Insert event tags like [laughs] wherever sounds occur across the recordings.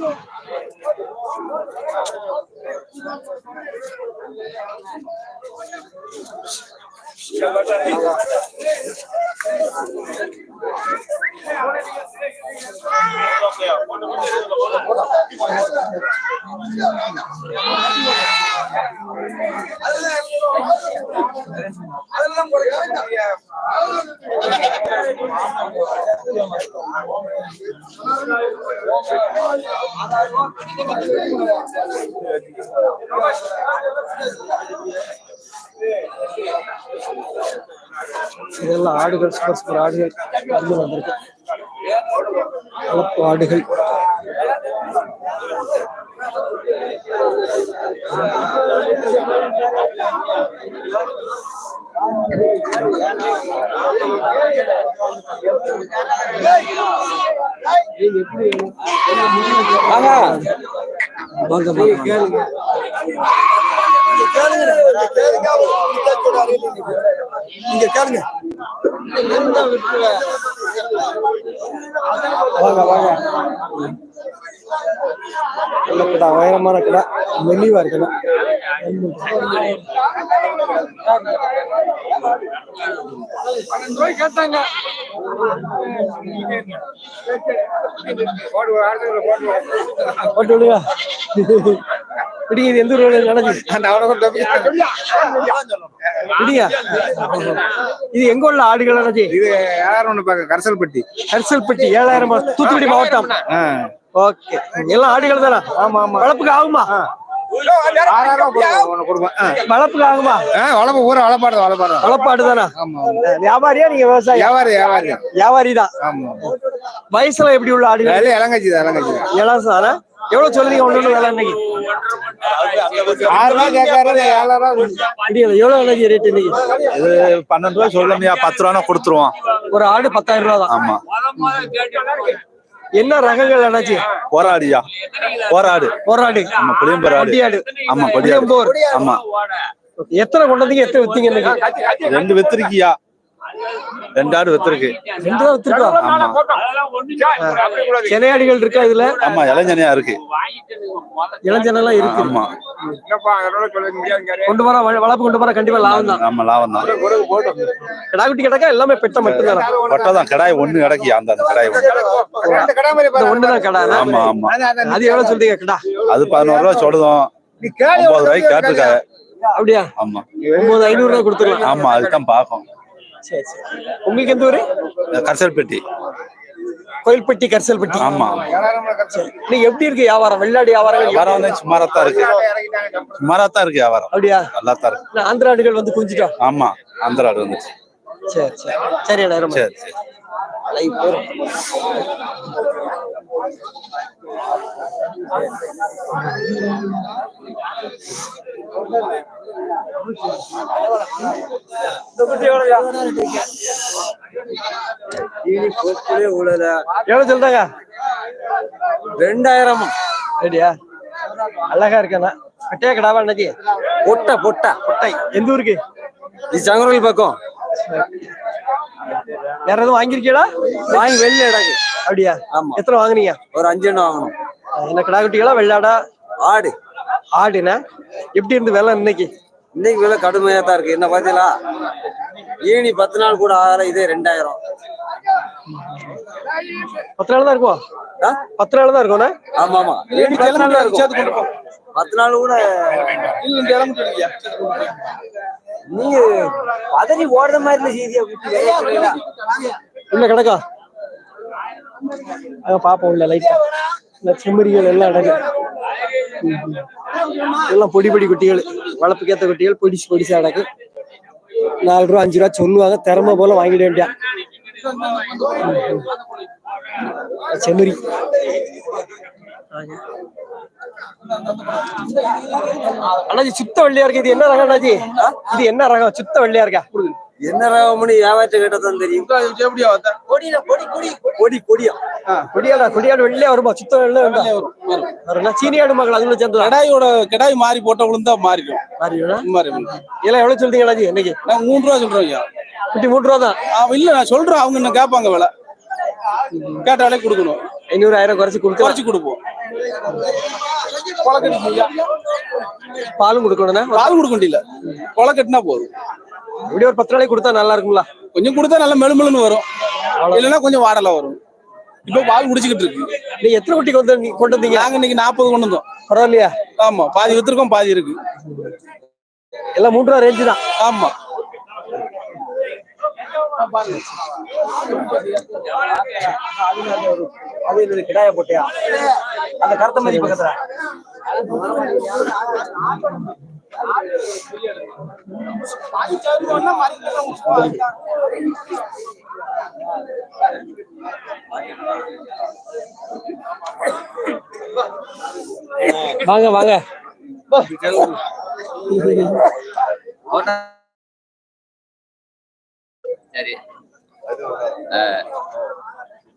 Thank you. இதெல்லாம் ஆடுகள் super super ஆடுகள் வந்து வந்திருக்கு கலப்பு ஆடுகள் Thank you. நீங்க கேளுங்க. வாங்க வாங்க. நல்ல கடை உயரமான கடை. மெலிவா இருக்கணும். போட்டு விடுங்க. பிடிங்க இது எந்த ஊர் நடந்துச்சு பிடிங்க இது எங்க உள்ள ஆடுகள் நடந்துச்சு இது யாரும் ஒண்ணு பாக்க கரசல்பட்டி. ஹர்சல்பட்டி ஏழாயிரம் தூத்துக்குடி மாவட்டம். ஓகே. எல்லாம் ஆடுகள் தானே ஆமா ஆமா. வளர்ப்புக்கு ஆகுமா. வளர்ப்புக்கு ஆகுமா? வளர்ப்பு வளப்பாடு வளப்பாடு தானே? ஆமா வியாபாரியா நீங்க விவசாயி? வியாபாரி வியாபாரி. வியாபாரி தான். ஆமா வயசுல எப்படி உள்ள ஆடுகள்? இளங்கச்சி தான் இளங்கச்சி தான். இளசாரா எவ்வளவு சொல்லுங்க ஒண்ணு வேலை இன்னைக்கு? ஆறு ரூபா கேட்காரு ஏழாயிரம் முடியல எவ்வளவு விலைக்கு ரேட் இன்னைக்கு? இது பன்னெண்டு ரூபா சொல்லலையா பத்து ரூபா கொடுத்துருவோம். ஒரு ஆடு பத்தாயிரம் ரூபா தான். ஆமா. என்ன ரகங்கள் அண்ணாச்சி? போராடியா? போராடு. போராடு. ஆமா புளியம்பர் ஆடு ஆமா கொடியாடு. புளியம்போர் ஆமா. எத்தனை கொண்டு வந்தீங்க எத்தனை வித்தீங்க ரெண்டு வித்திருக்கியா? ரெண்டு ஆடு வித்திருக்கு ரெண்டு தான் வித்துருக்கோம் சென்னையாடிகள் இருக்கா. இதுல? ஆமா இளைஞனியா இருக்கு. இளஞ்சனெல்லாம் இருக்கு. ஆமா. கொண்டு வர வள- வளர்ப்பு கொண்டு வர கண்டிப்பா லாபம் தான். ஆமா லாபம் தான். கிடாக்குட்டி கிடக்கா எல்லாமே பெட்ட மட்டும் தானே? கொட்டை கடாய் ஒண்ணு கிடக்கியா அந்த அந்த கடாய் ஒண்ணு. ஒண்ணுதான் கடை ஆமா ஆமா. அது எவ்வளவு சொல்றீங்க கடா? அது பதினோரு ரூபா சொல்லுதோம். ஒன்பது ரூபாய்க்கு கேட்டிருக்காங்க அப்படியா? ஆமா. ஒன்பது ஐநூறு ரூபாய் கொடுத்துடலாம். ஆமா அதுதான் பாக்கும் சரி சரி. உங்களுக்கு எந்த ஊரு? கரிசல்பட்டி. கோயில்பட்டி கரிசல்பட்டி. ஆமா. நீங்க எப்படி இருக்கு வியாபாரம்? வெள்ளாடு வியாபாரம் வியாபாரம் வந்து சுமாராத்தான் இருக்கு. சுமாராத்தான் இருக்கு வியாபாரம். அப்படியா? நல்லா தான் இருக்கு. நான் ஆந்திரா ஆடுகள் வந்து குஞ்சிட்டோம் ஆமா அந்த ஆடு வந்துச்சு. சரி சரி. சரி சரி சரி. எவ்வளவு சொல்றாங்க? ரெண்டாயிரம். ரெடியா அழகா இருக்கண்ணா. கட்டையா கிடாவா அண்ணாச்சி பொட்டை பொட்டை. கொட்டை எந்த ஊருக்கு? இது சங்கரவில் பக்கம். வேற எதுவும் வாங்கிருக்கீங்களா வாங்கி வெளில இடக்கு அப்படியா? ஆமா. எத்தனை வாங்குனீங்க? ஒரு அஞ்சு எண்ணம் வாங்கணும் என்ன கிடா குட்டிகளா வெள்ளாடா? ஆடு. ஆடுனா எப்படி இருந்து விலை இன்னைக்கு? இன்னைக்கு விலை கடுமையா தான் இருக்கு. என்ன பாத்தீங்களா ஈனி பத்து நாள் கூட ஆகல இதே ரெண்டாயிரம். பத்து நாள் தான் இருக்கும்? பத்து நாள் தான் இருக்கும்ண்ணா ஆமா ஆமா பத்து நாள் தான் இருக்கும். பத்து நாள் கூட நீங்க பதறி ஓடுற மாதிரி இல்ல செய்தியா குட்டி? உள்ள கிடக்கா? பாப்போம் உள்ள லைட்டா இந்த செம்மறிகள் எல்லாம் அடங்கு. எல்லாம் பொடி பொடி குட்டிகள். வளர்ப்புக்கேத்த குட்டிகள் பொடிச்சு பொடிச்சு அடக்கு நாலு ரூபா அஞ்சு ரூபா சொல்லுவாங்க. திறமை போல வாங்கிட வேண்டியா. செம்மறி. அண்ணாஜி சுத்த வெள்ளையா இருக்கு. இது என்ன ரகம் அண்ணாஜி? இது என்ன ரகம்? சுத்த வெள்ளையா இருக்கா? என்ன ரகம்னு வியாபாரத்தை கேட்டதான் தெரியும். கொடியா கொடி கொடி கொடி. கொடியா? கொடியாடா கொடியாடு வெள்ளையா வருமா? சுத்த வெள்ளை வேண்டாம் வரும்னா சீனியாடு மகள் அதுல சேர்ந்து கடாயோட கடாய் மாறி போட்ட விழுந்தா மாறிடும். மாறிடும்னா? மாறி இதெல்லாம் எவ்வளவு சொல்றீங்க அண்ணாஜி இன்னைக்கு நான் மூணு ரூபா சொல்றேன் ஐயா. குட்டி மூணு ரூபா தான். இல்ல நான் சொல்றேன். அவங்க என்ன கேட்பாங்க விலை. கேட்டாலே கொடுக்கணும். ஐநூறு ஆயிரம் குறைச்சு கொடுத்து குறைச்சு கொடுப்போம். பாலும் கொடுக்கணும்னா பால் கொடுக்க முடியல கொலை கட்டினா போதும். இப்படி ஒரு பத்து நாளைக்கு கொடுத்தா நல்லா இருக்கும்ல கொஞ்சம் கொடுத்தா நல்லா மெழுமெழுன்னு வரும். இல்லைன்னா கொஞ்சம் வாடலை வரும். இப்போ பால் குடிச்சுக்கிட்டு இருக்கு. நீ எத்தனை குட்டி கொண்டு கொண்டு வந்தீங்க? நாங்க இன்னைக்கு நாற்பது கொண்டு வந்தோம். பரவாயில்லையா? ஆமா பாதி வித்துருக்கோம் பாதி இருக்கு. எல்லாம் மூன்று ரூபா ரேஞ்சு தான். ஆமா. கிடாய போட்டியா? அந்த கருத்த பக்கத்துல. வாங்க வாங்க. சரி.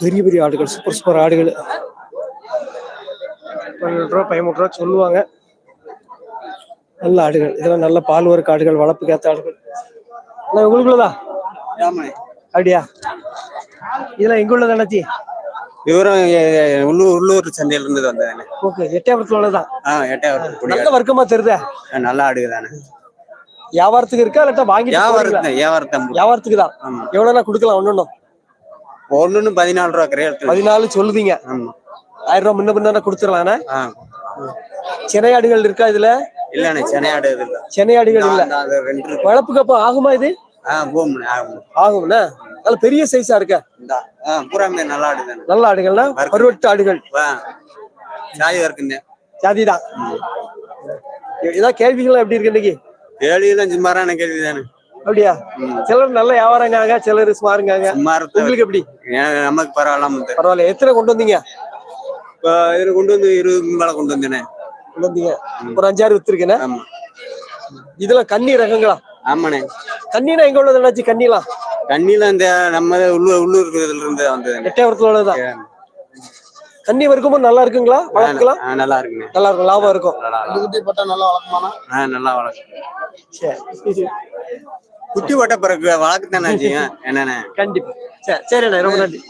பெரிய பெரிய ஆடுகள் சூப்பர் சூப்பர் ஆடுகள். பன்னெண்டு ரூபா பதிமூணு ரூபா சொல்லுவாங்க. நல்ல ஆடுகள். இதெல்லாம் நல்ல பால் வர்க்க ஆடுகள் வளர்ப்புக்கு ஏத்த ஆடுகள் உங்களுக்குள்ளதா? அப்படியா? இதெல்லாம் எங்க உள்ளது அண்ணாச்சி? இவரும் உள்ளூர் உள்ளூர் சந்தையில இருந்து வந்ததானே ஓகே எட்டாயிரத்துல உள்ளதான் ஆ எட்டாவது நல்ல வர்க்கமா தெரியுதா நல்ல ஆடுதானே வியாபாரத்துக்கு இருக்கா இல்லாட்டா வாங்கிட்டு போறீங்களா? வியாபாரத்தை வியாபாரத்தை வியாபாரத்துக்கு தான். ஆமா. எவ்வளவு கொடுக்கலாம் ஒண்ணு ஒண்ணுன்னு பதினாலு ரூபா கிரேட் பதினாலு சொல்லுதீங்க. ஆயிரம் ரூபாய் முன்ன பின்ன கொடுத்துடலாண்ணே ஆ. சென்னை ஆடுகள் இருக்கா இதுல? இல்லண்ணே சென்னை ஆடு இது இல்ல. சென்னை ஆடுகள் இல்ல. வளர்ப்புக்கு அப்ப ஆகுமா இது? ஆ போம்ண்ணே ஆகும். ஆகும்ண்ணே நல்ல பெரிய சைஸா இருக்க. பூராமே நல்ல ஆடு தானே. நல்ல ஆடுகள்னா பருவட்டு ஆடுகள். சாதி இருக்குங்க ஜாதிதான் ஏதாவது கேள்விகள் எப்படி இருக்கு இன்னைக்கு? கேள்வியெல்லாம் சும்மாரான கேள்வி தானே அப்படியா சிலர் நல்ல வியாபாரங்காங்க சிலர் சுமாருங்காங்க. உங்களுக்கு எப்படி? நமக்கு பரவாயில்லாம இருந்து. பரவாயில்ல. எத்தனை கொண்டு வந்தீங்க? இப்ப இதுல கொண்டு வந்து இருபது மேல கொண்டு வந்தேனே. கொண்டு வந்தீங்க. ஒரு அஞ்சாறு வித்துருக்கேன். இதெல்லாம் கன்னி ரகங்களா? ஆமாண்ணே. கன்னினா எங்க உள்ளது என்னாச்சு? கண்ணில இந்த நம்ம உள்ளூர் உள்ளூர் இதுல இருந்து வந்ததுண்ணே எட்டாயிரத்துல உள்ளதுதான். கன்னி வரைக்கும் நல்லா இருக்குங்களா? வளர்க்கலாம்? ஆ, நல்லா இருக்குண்ணே நல்லா இருக்கும் லாபம் இருக்கும். நல்லா இருக்கும். ஆ நல்லா வளர்க்கும். சரி குட்டி ஓட்ட பிறகு வளர்க்கத்தானே செய்யும்? என்னண்ணே? கண்டிப்பா. சரி சரிண்ணே ரொம்ப நன்றி.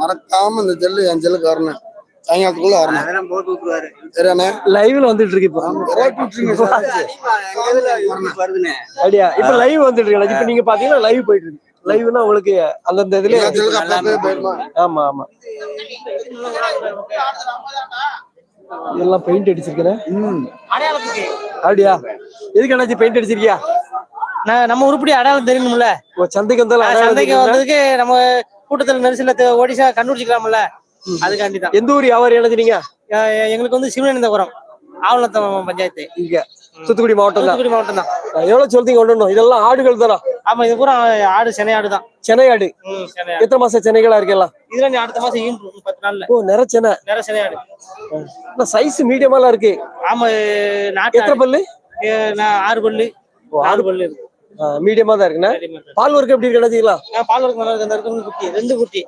மறக்காம இந்த ஜெல்லு என் ஜெல்லுக்கு வரணும் சாயங்காலத்துக்குள்ள வரணும். லைவ்ல வந்துட்டு இருக்கு இப்போ. அப்படியா? இப்ப லைவ் வந்துட்டு இருக்கு. இப்ப நீங்க பாத்தீங்கன்னா லைவ் போயிட்டு இருக்கு. லைவ்னா உங்களுக்கு அந்தந்த இதுல ஆமா ஆமா. இதெல்லாம் பெயிண்ட் அடிச்சிருக்கிறேன் அப்படியா? எதுக்கு அண்ணாச்சி பெயிண்ட் அடிச்சிருக்கியா? நான் நம்ம உருப்படி அடையாளம் தெரியணும்ல. சந்தைக்கு வந்தாலும் சந்தைக்கு? வந்ததுக்கு நம்ம கூட்டத்துல நெரிசல ஓடிசா கண்டுபிடிச்சிக்கலாம்ல. அதுக்காண்டி தான் எந்த ஊர் வியாபாரி எழுதுனீங்க எங்களுக்கு வந்து சிவனந்தபுரம் ஆவணத்தம் பஞ்சாயத்து. இங்க. தூத்துக்குடி மாவட்டம் தூத்துக்குடி மாவட்டம் தான். எவ்வளவு சொல்றீங்க ஒண்ணு இதெல்லாம் ஆடுகள் தானா? ஆமா இது பூரா ஆடு சென்னை ஆடு தான். சென்னை ஆடு. எத்தனை மாசம் சென்னைகளா இருக்கலாம் இதுல நீ அடுத்த மாசம் ஈன்று பத்து நாள்ல. ஓ நிற சென்னை. வேற சென்னை ஆடு. சைஸ் மீடியமாலாம் இருக்கு. ஆமா நாட்டு எத்தனை பல்லு? ஆறு பல்லு. ஆறு பல்லு. இருக்கு. மீடியமா தான் இருக்குண்ணே. பால் ஒர்க் எப்படி இருக்கு பால் இருக்கு நல்லா இருக்கு ரெண்டு குட்டி.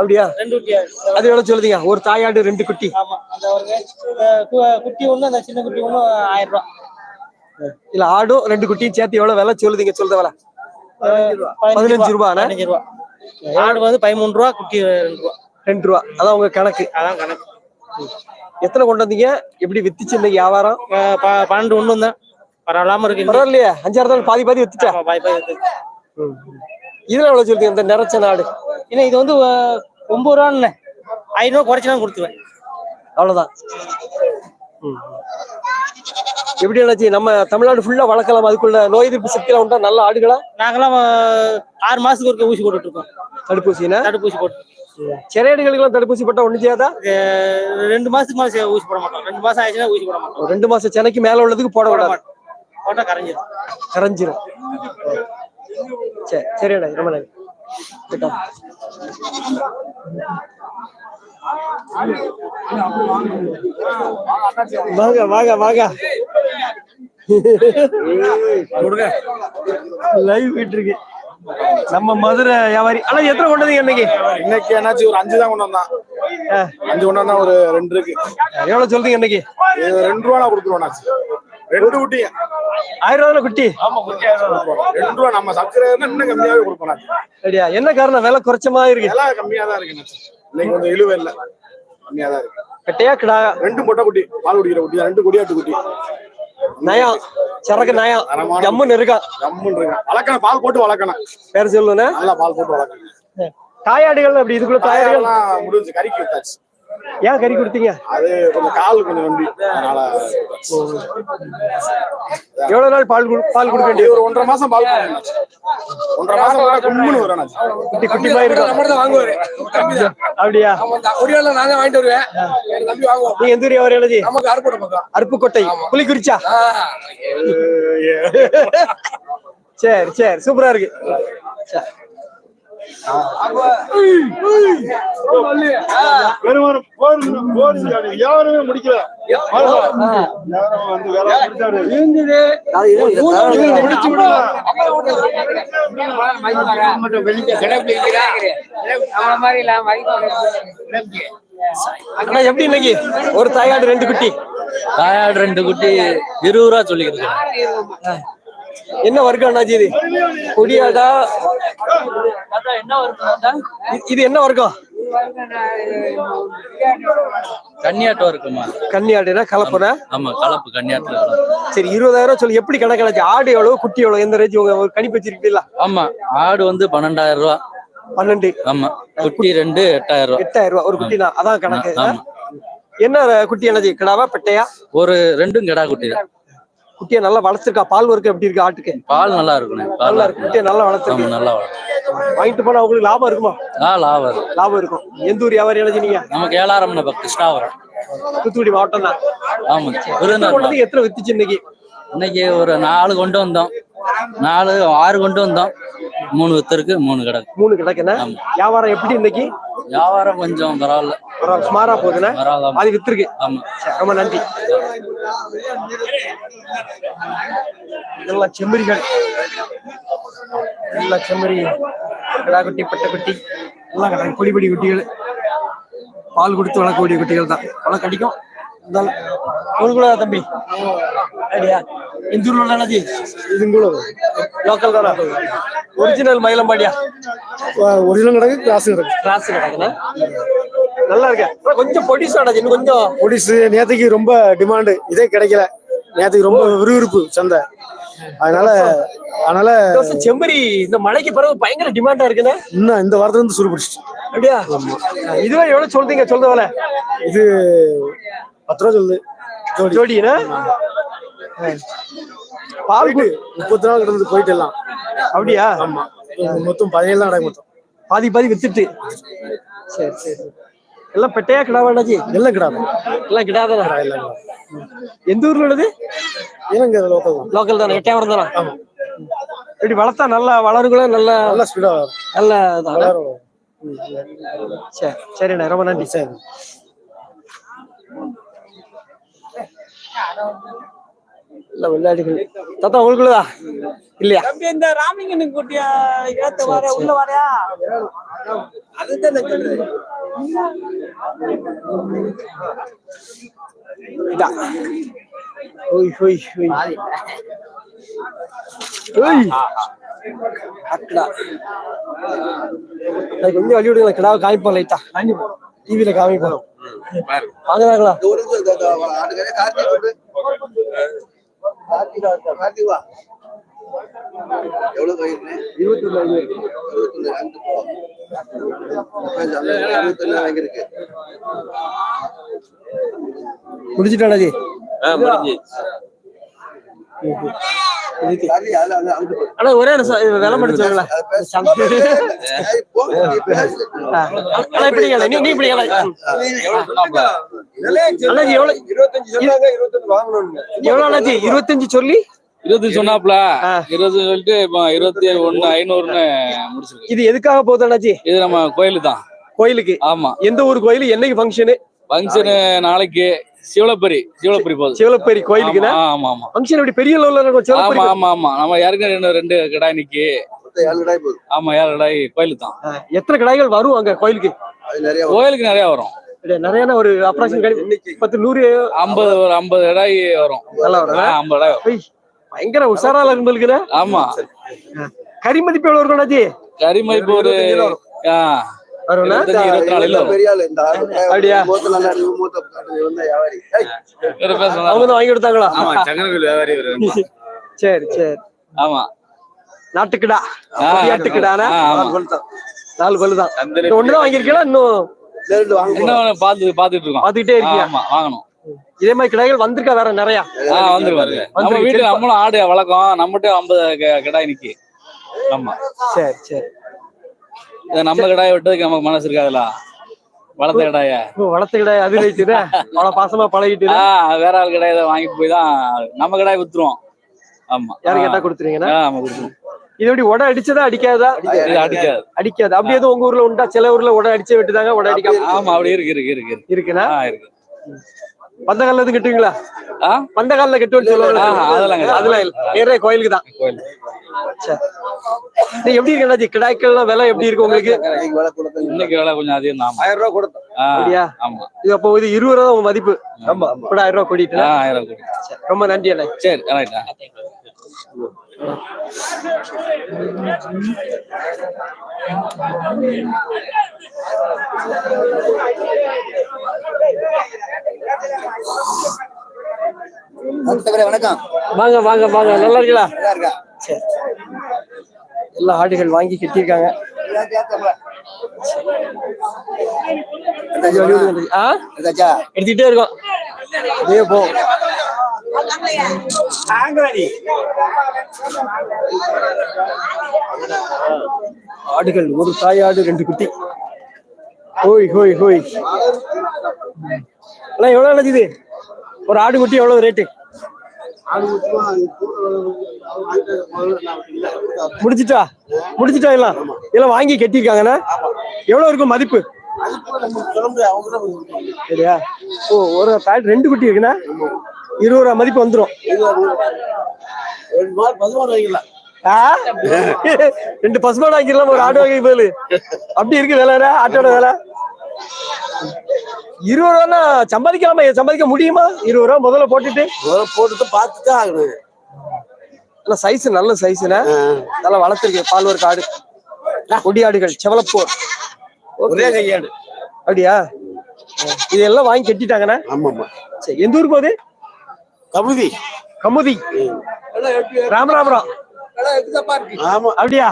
அப்படியா. அது எவ்வளவு சொல்லுதீங்க? ஒரு தாயாடு ரெண்டு குட்டி. குட்டி ஒண்ணு அந்த சின்ன குட்டி ஒண்ணு ஆயிரம் ரூபாய் இல்ல ஆடும் ரெண்டு குட்டியும் சேர்த்து எவ்வளவு விலை சொல்லுதீங்க? சொல்லுத விலை. பதினஞ்சு ரூபாண்ணே? பதினஞ்சு ரூபா. ஆடு வந்து பதிமூணு ரூபா குட்டி ரெண்டு ரூபா. ரெண்டு ரூபா. அதான் உங்க கணக்கு. அதான் கணக்கு. எத்தனை கொண்டு வந்தீங்க? எப்படி வித்துச்சு இன்னைக்கு வியாபாரம்? பன்னெண்டு ஒண்ணு வந்தேன். பரவாயில்லாம இருக்கு. பரவாயில்லையே. அஞ்சாறு நாள் பாதி பாதி வித்துட்டா பாய் பாய் இருக்கு. இதுல எவ்வளவு சொல்லுதீங்க இந்த நிறச்ச நாடு. ஏன்னா இது வந்து ஒன்பது ரூபான்னு ஐநூறு குறைச்சுனா கொடுத்துவேன் அவ்வளவுதான். ம். எப்படி என்னாச்சு நம்ம தமிழ்நாடு ஃபுல்லா வளர்க்கலாம் அதுக்குள்ள நோய் எதிர்ப்பு சக்தியெல்லாம் உண்டா? நல்ல ஆடுகளா? நாங்கெல்லாம் அஹ், ஆறு மாசத்துக்கு ஒருக்க ஊசி போட்டுட்டு இருக்கோம் தடுப்பூசினா? தடுப்பூசி போட்டு. சிறையாடுகளுக்கெல்லாம் தடுப்பூசி போட்டா ஒண்ணு செய்யாதா? ரெண்டு மாசத்துக்கு மேல ஊசி போட மாட்டோம். ரெண்டு மாசம் ஆயிடுச்சுன்னா ஊசி போட மாட்டோம். ரெண்டு மாசம் சென்னைக்கு மேல உள்ளதுக்கு போட விடாது. மாட்டோம். போட்டா கரைஞ்சிரும். கரைஞ்சிரும். சரி சரி அண்ணா ரொம்ப நன்றி. வாங்க. வாங்க வாங்க. லைவ் போயிட்டு இருக்கு நம்ம மதுரை வியாபாரி. ஆனா எத்தனை கொண்டு வந்தீங்க இன்னைக்கு? இன்னைக்கு என்னாச்சு ஒரு அஞ்சு தான் கொண்டு வந்தான். அஞ்சு கொண்டு வந்தா ஒரு ரெண்டு இருக்கு. எவ்வளவு சொல்றீங்க இன்னைக்கு? ரெண்டு ரூபா நான் கொடுத்துருவோம் ரெண்டு குட்டி. ஆயிரம் ரூபாய் குட்டி ரெண்டு ரூபா நம்ம சப்ஸ்கிரைபர் இன்னும் கம்மியாவே கொடுப்போம் அப்படியா? என்ன காரணம்? விலை குறைச்ச மாதிரி இருக்கு. எல்லாம் கம்மியா தான் இருக்கு இன்னைக்கு கொஞ்சம் இழுவை இல்ல. கம்மியா தான் இருக்கு. கட்டையா கிடா? ரெண்டு பொட்டை குட்டி பால் குடிக்கிற குட்டி ரெண்டு கொடியாட்டு குட்டி. நயம் சரக்கு நயம் ஜம்முன்னு இருக்கா? ஜம்முன்னு இருக்கு? வளர்க்கணும் பால் போட்டு வளர்க்கணும். பேர் சொல்லுன்னு நல்லா பால் போட்டு வளர்க்கணும். தாயாடுகள் அப்படி இதுக்குள்ள தாயாடுகள்? முடிஞ்சு கறிக்கு வித்தாச்சு ஏன் கறி கொடுத்தீங்க? அது கொஞ்சம் கால் கொஞ்சம் அதனால. எவ்வளவு நாள் பால் குடு- பால் கொடுக்க இது வேண்டியது? ஒரு ஒன்றரை மாசம் பால். ஒன்றரை மாசம் போட்டா கும்முன்னு வரும். குட்டி குட்டி மாதிரி இருக்கும். வாங்குவாரு. அப்படியா? ஒடியால நான் தான் வாங்கிட்டு வருவேன். என் தம்பி வாங்குவோம் நீங்க எந்த ஊர் வியாபாரி எழுதி நமக்கு அறுப்பட பக்கம். அருப்புக்கோட்டை. புலிக்குறிச்சா? சரி சரி. சூப்பரா இருக்கு. சரி. பெருமானம் போர் போர் யாருமே முடிக்கல எப்படி இன்னைக்கு ஒரு தாயாடு ரெண்டு குட்டி தாயாடு ரெண்டு குட்டி இருபது ரூபா சொல்லிக்கிறது என்ன வர்க்கம் அண்ணாஜி இது? கொடியாடா. இது என்ன வர்க்கம் கன்னியாட்டம் இருக்குமா கன்னியாடுனா கலப்புனா? ஆமா கலப்பு கன்னியாட்டுல வரும். சரி இருபதாயிரம் சொல்லி எப்படி கணக்காச்சு ஆடு எவ்வளவு குட்டி எவ்வளவு எந்த ரேஞ்ச் உங்க ஒரு கணிப்பு வச்சிருக்கீங்களா? ஆமா ஆடு வந்து பன்னெண்டாயிரம் ரூபா பன்னெண்டு. ஆமா குட்டி ரெண்டு எட்டாயிரம் ரூபா எட்டாயிரம் ரூபாய். ஒரு குட்டினா அதான் கணக்கு. என்ன குட்டி என்னது கிடாவா பெட்டையா? ஒரு ரெண்டும் கிடா குட்டி தான். குட்டியை நல்லா வளர்த்துருக்கா? பால் ஒர்க்கு எப்படி இருக்கு ஆட்டுக்கு? பால் நல்லா இருக்குண்ணே பால் நல்லா இருக்கு. குட்டியை நல்லா வளர்த்துருக்கு. நல்லா வாங்கிட்டு போனா உங்களுக்கு லாபம் இருக்குமா? ஆ லாபம் இருக்கும் லாபம் இருக்கும். எந்த ஊர் வியாபாரி எழுதினீங்க நமக்கு ஏழாயிரம் நம்ம கிருஷ்ணாவரம் தூத்துக்குடி மாவட்டம் தான். ஆமா வந்து எத்தனை வித்துச்சு இன்னைக்கு? இன்னைக்கு ஒரு நாலு கொண்டு வந்தோம். நாலு ஆறு கொண்டு வந்தோம். மூணு வித்தருக்கு மூணு கிடக்கு. மூணு கிடக்குண்ணே ஆமா. வியாபாரம் எப்படி இன்னைக்கு? வியாபாரம் கொஞ்சம் பரவாயில்ல. பரவாயில்ல, சுமாரா போகுதுண்ணே அது வித்துருக்கு. ஆமா. ரொம்ப நன்றி. இதெல்லாம் செம்மறிகள். எல்லாம் செம்மறி. கிடா குட்டி பட்டை குட்டி எல்லாம் கிடக்கு பொடி பொடி குட்டிகள். பால் கொடுத்து வளர்க்கக்கூடிய குட்டிகள் தான். வளர்க்க அடிக்கும். உங்களுக்குள்ள தம்பி அப்படியா எந்த ஊர்ல உள்ளாச்சி இதுங்குள்ள லோக்கல் தானா ஒரிஜினல் மயிலம்பாடியா ஒரிஜினல் கிடக்கு கிளாஸ் கிடக்கு கிளாஸ் கிடக்குண்ணா நல்லா இருக்கு ஆனா கொஞ்சம் பொடிசாடா இன்னும் கொஞ்சம் ஒடிசு நேத்துக்கு ரொம்ப டிமாண்டு இதே கிடைக்கல நேத்துக்கு ரொம்ப விறுவிறுப்பு சந்தை அதனால அதனால செம்மறி இந்த மழைக்கு பிறகு பயங்கர டிமாண்டா இருக்குண்ணே இன்னும் இந்த வாரத்துல இருந்து சுரு பிடிச்சிட்டு அப்படியா? இதுவே எவ்வளவு சொல்றீங்க? சொல்றவல இது பத்து ரூபா சொல்லுது. ஜோடி. ஜோடினா? பால் கு- முப்பத்தி நாள் கிடந்து போயிட்டு எல்லாம். அப்படியா? ஆமா. மொத்தம் பதினேழு தான் கிடக்கு மொத்தம். பாதி பாதி வித்துட்டு. சரி சரி. எல்லாம் பெட்டையா கிடா வேண்டாச்சி எல்லாம் கிடாது? எல்லாம் கிடாதானா எந்த ஊர்ல உள்ளது? ஏங்க லோக்கல் தான். லோக்கல் தானே எட்டையாவரம் தானே இப்படி வளர்த்தா நல்லா வளருங்களா? நல்லா நல்லா ஸ்பீடா நல்ல சரி சரிண்ணே ரொம்ப நன்றி. சரி. இல்ல விளையாடுகள் தாத்தா உங்களுக்குள்ளதா? இல்லையா? இந்த ராமிங்கனுக்கு குட்டியா? ஏத்த வர உள்ள வரையா அதுதான் நான் சொல்றேன். ஓய் ஓய் ஓய் ஓய் அக்கடா அது கொஞ்சம் வழி விடுங்க கிடாவை காமிப்போம் லைட்டா டிவியில காமிப்போம் வாங்குறாங்களா முடிச்சிட்டாடாஜி ஆனா ஒரே நிமிஷம் இது விலை மட்டும் சொல்லுங்களேன். ஆ. அண்ணா இப்படி கேளு. நீ நீ இப்படி கேளு. அண்ணாஜி எவ்வளவு இருபத்தஞ்சு சொன்னாங்க இருபத்தஞ்சு வாங்கணும் எவ்வளவு அண்ணாச்சி இருபத்தஞ்சு சொல்லி? இருபத்தி சொன்னாப்ல. இருபது சொல்லிட்டு இப்போ இருபத்தி ஒண்ணு ஐநூறுன்னு முடிச்சிருக்கு இது எதுக்காக போகுது அண்ணாச்சி? இது நம்ம கோயிலு தான். கோயிலுக்கு? ஆமா. எந்த ஊர் கோயில்? என்னைக்கு ஃபங்க்ஷனு ஃபங்க்ஷனு நாளைக்கு சிவலப்பரி சிவலப்பரி போகுது. சிவலப்பேரி கோயிலுக்குன்னா? ஆமா, ஆமா ஆமா. ஃபங்க்ஷன் இப்படி பெரிய லெவல்ல இருக்கும் ஆமா ஆமா ஆமா. நம்ம யாருக்கு ரெண்டு ரெண்டு கிடாய் நிக்கி. ஆமா ஏழு கிடாய் கோயிலுக்கு தான். எத்தனை கடாய்கள் வரும் அங்க கோயிலுக்கு? கோயிலுக்கு நிறைய வரும். நிறைய ஒரு அப்ராக்சிமேட் பத்து நூறு ஐம்பது ஒரு ஐம்பது கிடாய் வரும். நல்லா வரும். ஐம்பது ஐய், பயங்கர உஷாரால இருந்திருக்குற ஆமா. கறி மதிப்பு எவ்வளவு இருக்கும் அண்ணாச்சி கறி மதிப்பு ஒரு வாங்கி கொடுத்தாங்களா. சரி சரி. ஆமா. நாட்டுக்கிடா. நாட்டுக்கிடானா. நாலு பல்லு தான் இந்த ஒண்ணுதான் வாங்கியிருக்கீங்களா? இன்னும் இன்னும் பாத்து பாத்துட்டு இருக்கோம். பாத்துக்கிட்டே இருக்கியா? ஆமா வாங்கணும். இதே மாதிரி கிடாய்கள் வந்திருக்கா வேற நிறைய? ஆ வந்து பாருங்க நம்ம வந்துருக்கு. வீட்டுல நம்மளும் ஆடு வளர்க்கோம். நம்மகிட்ட ஐம்பது கிடாய் நிக்கி. ஆமா. சரி சரி. நம்ம கிடாய் விட்டதுக்கு நமக்கு மனசு இருக்காதுல்ல? வளர்த்த கிடாய. வளர்த்த கிடாய் அது ரைட்டு அவ்வளவு பாசமா பழகிட்டு வேற ஆள் கிடாய் வாங்கிட்டு போய் தான் நம்ம கிடாய் வித்துருவோம். ஆமா. யாரு. கேட்டா கொடுத்துருவீங்கன்னா? ஆமா கொடுத்துருவோம். இது எப்படி உட அடிச்சதா அடிக்காதா. அடிக்காது. அடிக்காது. அப்படி எதுவும் உங்க ஊர்ல உண்டா? சில ஊர்ல உட அடிச்சே விட்டுதாங்க உட அடிக்காம ஆமா அப்படி இருக்கு இருக்கு இருக்கு. இருக்கு இருக்குன்னா இருக்கு. பந்த கால்ல எதுவும் கட்டுவீங்களா? ஆ? பந்த கால்ல கட்டுவேன்னு சொல்லுவாங்க. ஆஹா, அதெல்லாம். அதெல்லாம் இல்ல. நேரே கோயிலுக்கு தான். கோயில். சரி நீ எப்படி இருக்கு அண்ணாச்சி? கிடாய்க்கள்லாம் விலை எப்படி இருக்கு உங்களுக்கு? இன்னைக்கு விலை கொஞ்சம் அதிகம் தான். ஆயிரம் ரூபாய் கொடுத்தோம். ஆ, அப்படியா? ஆமா. இது அப்போ இது இருபது ரூபா உங்க மதிப்பு. ஆமா கூட ஆயிரம் ரூபாய் கூட்டிட்டு ஆயிரம் கோடி ரொம்ப நன்றி அண்ணா. சரி ரைட்டா வணக்கம் வாங்க வாங்க வாங்க. நல்லா இருக்கீங்களா? சரி. எல்லா ஆடுகள் வாங்கி கட்டியிருக்காங்க. எடுத்துக்கிட்டே இருக்கோம். அப்படியே போ. ஆடுகள் ஒரு தாயாடு ரெண்டு குட்டி. ஹோய் ஹோய் ஹோய். அண்ணா எவ்வளவு நல்லது இது? ஒரு ஆடு குட்டி எவ்வளவு ரேட்டு முடிச்சிட்டா முடிச்சிட்டா எல்லாம்? எல்லாம் வாங்கி கட்டியிருக்காங்கண்ணா எவ்வளவு இருக்கும் மதிப்பு? சரியா? ஓ ஒரு பேட் ரெண்டு குட்டி இருக்குண்ணா. இருபது ரூபா மதிப்பு வந்துரும். ரெண்டு பசுமாடு வாங்கிடலாம் ஒரு ஆடு வாங்கி போது அப்படி இருக்கு வேலை ஆட்டோட வேலை? இருபது ரூபா சம்பாதிக்கலாமா? சம்பாதிக்க முடியுமா? இருபது ரூபா முதல்ல போட்டுட்டு. போட்டுட்டு பார்த்துட்டு ஆகணும். நல்ல சைஸ் நல்ல சைஸ்ல நல்லா வளர்த்துருக்கு பால்வர் காடு. கொடி ஆடுகள் செவலப்போர். ஒரே கையாடு. அப்படியா? இதெல்லாம் வாங்கி கட்டிட்டாங்கண்ணா? ஆமாமா சரி எந்த ஊர் போகுது? கமுதி. கமுதி. ராமராமரம் ஆமா. அப்படியா?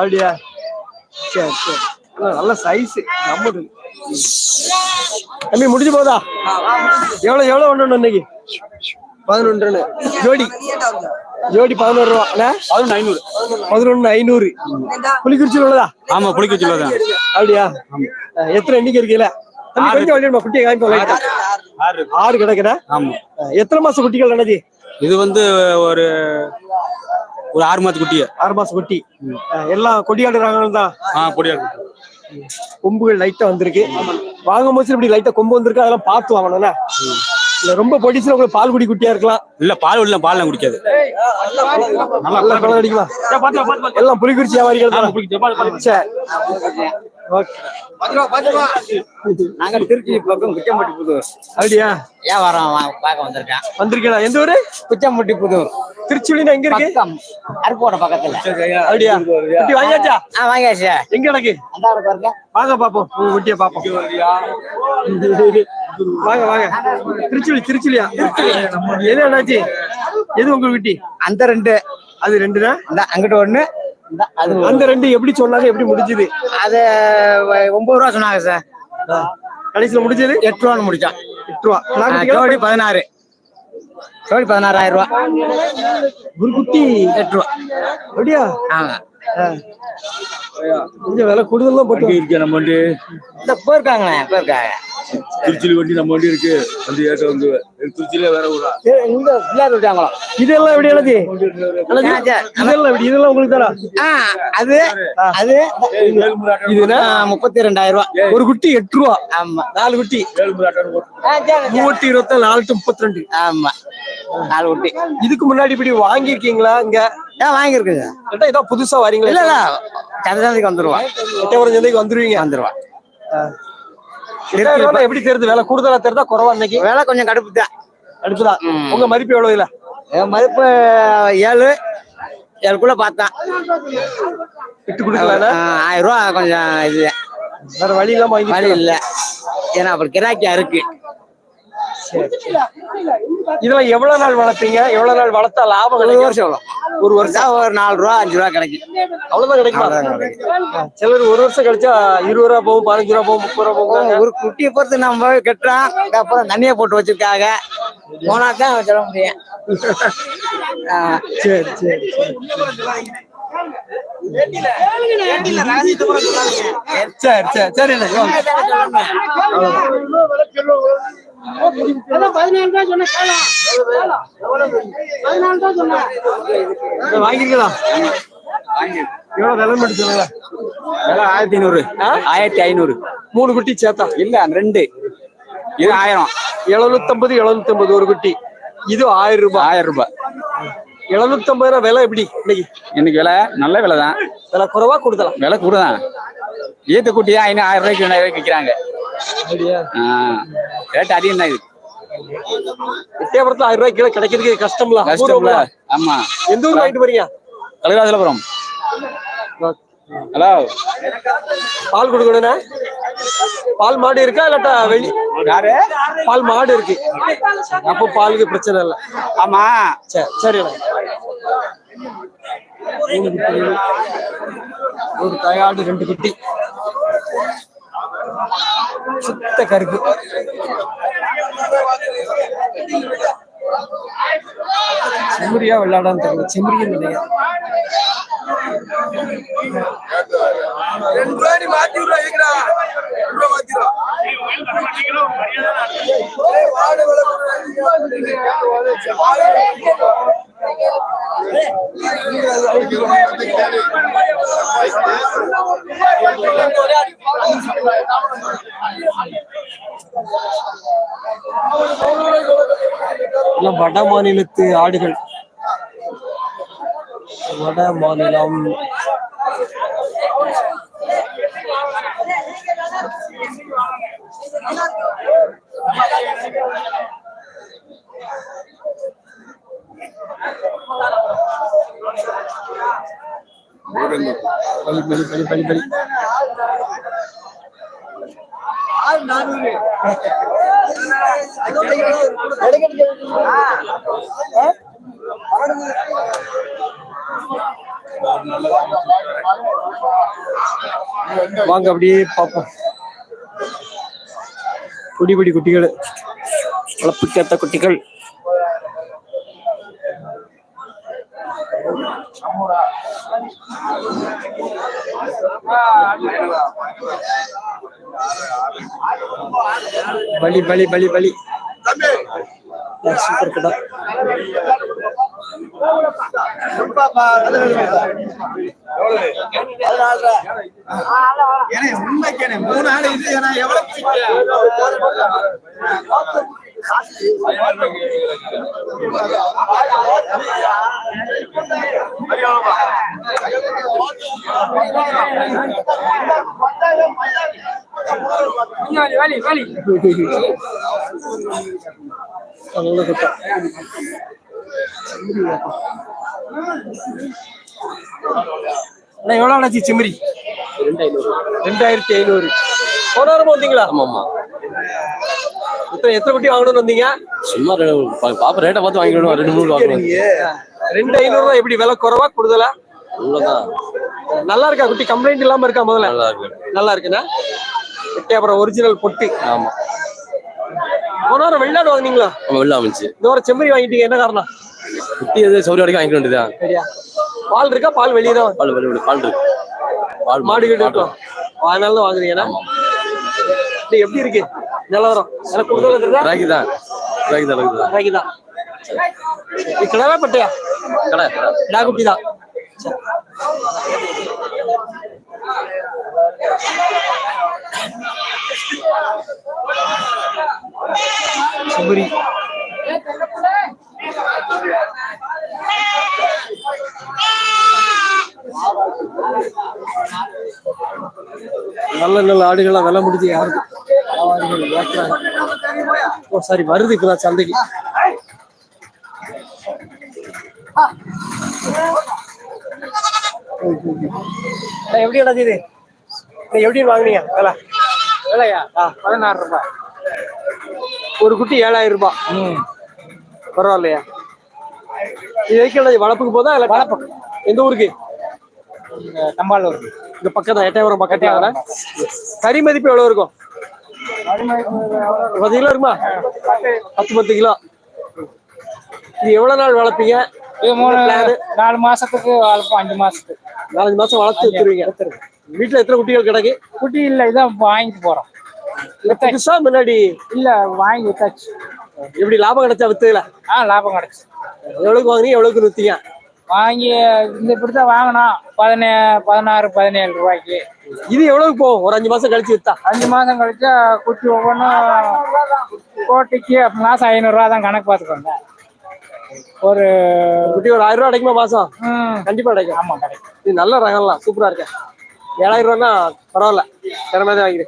அப்படியா? சரி சரி. நல்ல- சைஸ் நம்மது தம்பி முடிஞ்சு போதா எவ்வளவு எவ்வளவு ஒண்ணு இன்னைக்கு? பதினொன்று ஜோடி. ஜோடி பதினோரு ரூபா. அண்ணா? பதினொன்று ஐநூறு. பதினொன்னு ஐநூறு. புலிக்குறிச்சியில் உள்ளதா? ஆமா புளிக்க சொல்லுவாங்க அப்படியா? எத்தனை எண்ணிக்கை தம்பி கொஞ்சம் வழியுமா குட்டியை காமிப்போம். ஆறு. கிடக்குதா? ஆமா. எத்தனை மாசம் குட்டிகள் நடத்தி இது வந்து ஒரு ஒரு ஆறு மாத்து குட்டிய. ஆறு மாசம் குட்டி. எல்லாம் கொடியாடு ரகங்கள் தான் ஆ பொடியா கொம்புகள் லைட்டா வந்திருக்கு. வாங்கும் போது இப்படி லைட்டா கொம்பு வந்திருக்கு அதெல்லாம் பார்த்து வாங்கணும்னா இல்ல ரொம்ப பொடிச்சுல உங்களுக்கு பால் குடி குட்டியா இருக்கலாம். இல்ல பால் உள்ள பால் குடிக்காது. நல்லா பழம் அடிக்குமா எல்லாம் புலிக்குறிச்சி வியாபாரிகள் தான். சரி நாங்க திருச்சி பக்கம் குச்சம்பட்டி புதூர். அப்படியா? வியாபாரம் பார்க்க வந்திருக்கேன். வந்திருக்கீங்களா? எந்த ஊரு? குச்சம்பட்டி புதூர். திருச்சுழினா எங்க இருக்கு? அருப்போட பக்கத்துல. அப்படியா? குட்டி வாங்கியாச்சா? ஆ வாங்கியாச்சு. எங்க கிடக்கு? அந்த பாருங்க. வாங்க பாப்போம். உங்க குட்டிய பாப்போம். வாங்க வாங்க. திருச்சுழி திருச்சுழியா எது என்னாச்சு? எது உங்க குட்டி? அந்த ரெண்டு. அது ரெண்டு தான் இந்த அங்கிட்ட ஒண்ணு. அந்த ரெண்டு எப்படி சொன்னாங்க எப்படி முடிஞ்சது? அது ஒன்பது ரூபா சொன்னாங்க சார். கடைசியில முடிஞ்சது? எட்டு ரூபான்னு முடிச்சோம் எட்டு ரூபா. பதினாறு. ஜோடி பதினாறாயிரம் ரூபா. ஒரு குட்டி எட்டு ரூபா. அப்படியா? ஆமா. ஆ. கொஞ்சம் விலை கூடுதல் தான் போட்டு இந்த போயிருக்காங்களே போயிருக்காங்க. திருச்சியில வண்டி நம்ம வண்டி இருக்கு. வந்து ஏற்ற வந்து திருச்சியில வேற ஊரா? இந்த பிள்ளையார் விட்டாங்களா? இதெல்லாம் எப்படி எழுதி இதெல்லாம் எப்படி? இதெல்லாம் உங்களுக்கு தானா அது அது இதுனா முப்பத்தி ரெண்டாயிரம் ரூபாய் ஒரு குட்டி எட்டு ரூபா. ஆமா. நாலு குட்டி. மூவட்டி இருபத்தி நாலு முப்பத்தி ரெண்டு ஆமா. நாலு குட்டி. இதுக்கு முன்னாடி இப்படி வாங்கியிருக்கீங்களா இங்க? ஏன் வாங்கியிருக்குங்க. கேட்டா இதான் புதுசா வரீங்களா. இல்ல இல்ல. சந்தேகத்துக்கு வந்துருவான் எட்டயபுரம் சந்தைக்கு வந்துருவீங்க. வந்துருவான் எப்படி தெரியுது விலை கூடுதலா தெரியுதா குறவா இன்னைக்கு? விலை கொஞ்சம் கடுப்பு தான் ம். உங்க மதிப்பு எவ்வளவு இல்ல என் மதிப்பு ஏழு. ஏழுக்குள்ள பார்த்தேன். விட்டு கொடுக்கல ஆயிரம் ரூபா கொஞ்சம் இது. வேற வழி இல்லாம வழி இல்ல. ஏன்னா அப்புறம் கிராக்கியா இருக்கு. இதெல்லாம் எவ்வளவு நாள் வளர்ப்பீங்க? எவ்வளவு நாள் வளர்த்தா லாபம் ஒரு கிடைக்கும்? வருஷம் ஒரு வருஷம். ஒரு நாலு ரூபா அஞ்சு ரூபா கிடைக்கும். அவ்வளவுதான் கிடைக்குமா? சிலர் ஒரு வருஷம் கழிச்சா இருபது ரூபா போகும் பதினஞ்சு ரூபா போகும் முப்பது ரூபா போகும் ஒரு குட்டியை பொறுத்து நம்ம கட்டுறோம். அப்புறம் தண்ணியை போட்டு வச்சிருக்காங்க. போனா தான் சொல்ல முடியும். ஆ, [laughs] சரி சரி. சரி சரி சரி அண்ணே, வாங்க. இதை வாங்கிருக்கீங்களா? எவ்வளவு விலை மட்டும் சொல்லுங்க ஆயிரத்தி ஐநூறு. ஆயிரத்தி ஐநூறு. மூணு குட்டி சேர்த்தா இல்ல ரெண்டு. இது ஆயிரம். எழுநூத்தம்பது எழுநூத்தம்பது ஒரு குட்டி. இது ஆயிரம் ரூபாய். ஆயிரம் ரூபாய். எழுநூத்தம்பது ரூபாய் விலை எப்படி இன்னைக்கு? இன்னைக்கு விலை நல்ல விலை தான் விலை குறைவா கொடுத்தலாம் விலை கூட தான் ஈத்த குட்டி தான் ஐநூறு ஆயிரம் ரூபாய்க்கு ரெண்டாயிரம் ரூபாய்க்கு விற்கிறாங்க. ரேட் அதிகம் தான் இது. எட்டயபுரத்துல ஆயிரம் ரூபாய் கீழே கிடைக்கிறதுக்கு கஷ்டம்ல கஷ்டம்ல. ஆமா. எந்த ஊர் வாங்கிட்டு போறீங்க? கலிராஜலபுரம் ஹலோ. பால் கொடுக்கணும்னா? பால் மாடு இருக்கா இல்லாட்டா வெளி யாரு? பால் மாடு இருக்கு. அப்போ பாலுக்கு பிரச்சனை இல்லை. ஆமா. சரி சரி அண்ணா. மூணு குட்டிகள். ஒரு தயாடு ரெண்டு குட்டி. சுத்த கருப்பு. செம்மறியா விளையாடான்னு தெரியல. செம்மறியும் இல்லையா? ரெண்டு ரூபாய் மாத்தி விடுறா ரெண்டு வாடு வட மாநிலத்து ஆடுகள். வட மாநிலம். பலி பலி பலி பலி பலி வாங்க அப்படியே பார்ப்போம். குடி குடி குட்டிகள். வளர்ப்புக்கேத்த குட்டிகள். பலி பலி பலி பலி. சூப்பர் கடை மூணு ஆள் இது எவ்வளவு ஏன்னா எவ்வளவு நல்ல குட்டை அண்ணா எவ்வளவு ஆச்சு செம்மறி? ரெண்டாயிரத்தி ஐநூறு. போன வாரமா வந்தீங்களா? ஆமாமா எத்தனை எத்தனை குட்டி வாங்கணும்னு வந்தீங்க? சும்மா பாப்பா ரேட்டை பார்த்து வாங்கிக்கணும் ரெண்டு மூணு வாங்கணும். ரெண்டு ஐநூறு எப்படி விலை குறைவா கூடுதலா? இவ்வளவுதான் நல்லா இருக்கா குட்டி? கம்ப்ளைண்ட் இல்லாம இருக்கா முதல்ல? நல்லா இருக்கு. நல்லா இருக்குண்ணா எட்டே அப்புறம் ஒரிஜினல் பொட்டு. ஆமா. போன வாரம் வெளிநாடு வாங்குனீங்களா வெளில அமைச்சு இந்த வாரம் செம்மறி வாங்கிட்டீங்க. என்ன காரணம்? குட்டி எது சௌரி வரைக்கும் வாங்கிக்க வேண்டியதான் சரியா. பால் இருக்கா? பால் வெளியே தான் பால் வெளிய பால் இருக்கு. பால் மாடு. கிட்ட இருக்கும். அதனால தான் வாங்குறீங்கண்ணா இது எப்படி இருக்கு? நிலவரம். எனக்கு கொடுத்தது ராகி தான் ராகி தான் ராகி தான் ராகி தான் கிடவே பட்டியா நாகுட்டி தான். நல்ல நல்ல ஆடுகளா விலை முடிஞ்சு யாருக்கு? ஆடுகள் ஏற்றுறாங்க ஓ சாரி வருது இப்பதான் சந்தைக்கு. அண்ணா, எப்படி இது? எப்படி வாங்குனீங்க? விலை? விலையா? பதினாறு ரூபாய். ஒரு குட்டி ஏழாயிரம் ரூபாய். பரவாயில்லையா? இது வைக்கல வளர்ப்புக்கு போதா இல்ல வளர்ப்பு எந்த ஊருக்கு? தம்பாலூர் இந்த பக்கத்துல எட்டாயிரம் பக்கத்துல கறி மதிப்பு எவ்வளவு இருக்கும்? பத்து கிலோ இருக்குமா பத்து பத்து கிலோ. இது எவ்வளவு நாள் வளர்ப்பீங்க? இது மூணு plan? நாலு மாசத்துக்கு வளர்ப்போம் அஞ்சு மாசத்துக்கு. நாலஞ்சு மாசம் வளர்த்து வச்சிருவீங்க வீட்டுல எத்தனை குட்டிகள் கிடக்கு? குட்டி இல்ல இதான் வாங்கிட்டு போறோம். புதுசா முன்னாடி? இல்ல வாங்கி வித்தாச்சு. எப்படி லாபம் கிடைச்சா வித்துல ஆ லாபம் கிடைச்சு. எவ்வளவுக்கு வாங்குனீங்க எவ்வளவுக்கு வித்தீங்க? வாங்கி இந்த இப்படித்தான் வாங்கினோம். பதினே பதினாறு பதினேழு ரூபாய்க்கு. இது எவ்வளவுக்கு போகும்? ஒரு அஞ்சு மாசம் கழிச்சு வித்தா? அஞ்சு மாசம் கழிச்சா குட்டி ஒவ்வொன்றும் கோட்டிக்கு மாசம் ஐநூறுரூவா தான் கணக்கு பார்த்துக்கோங்க. ஒரு குட்டி ஒரு ஆயிரம் ரூபாய் கிடைக்குமா மாசம்? கண்டிப்பா கிடைக்கும் ஆமா கிடைக்கும் இது நல்ல ரகம்லாம் சூப்பரா இருக்கு. ஏழாயிரம் ரூபாய்னா பரவாயில்ல. திறமை தான் வாங்கிடு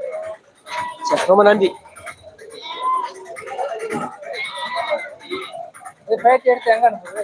சரி ரொம்ப நன்றி. பேட்டி எடுத்து எங்க அனுப்புறது?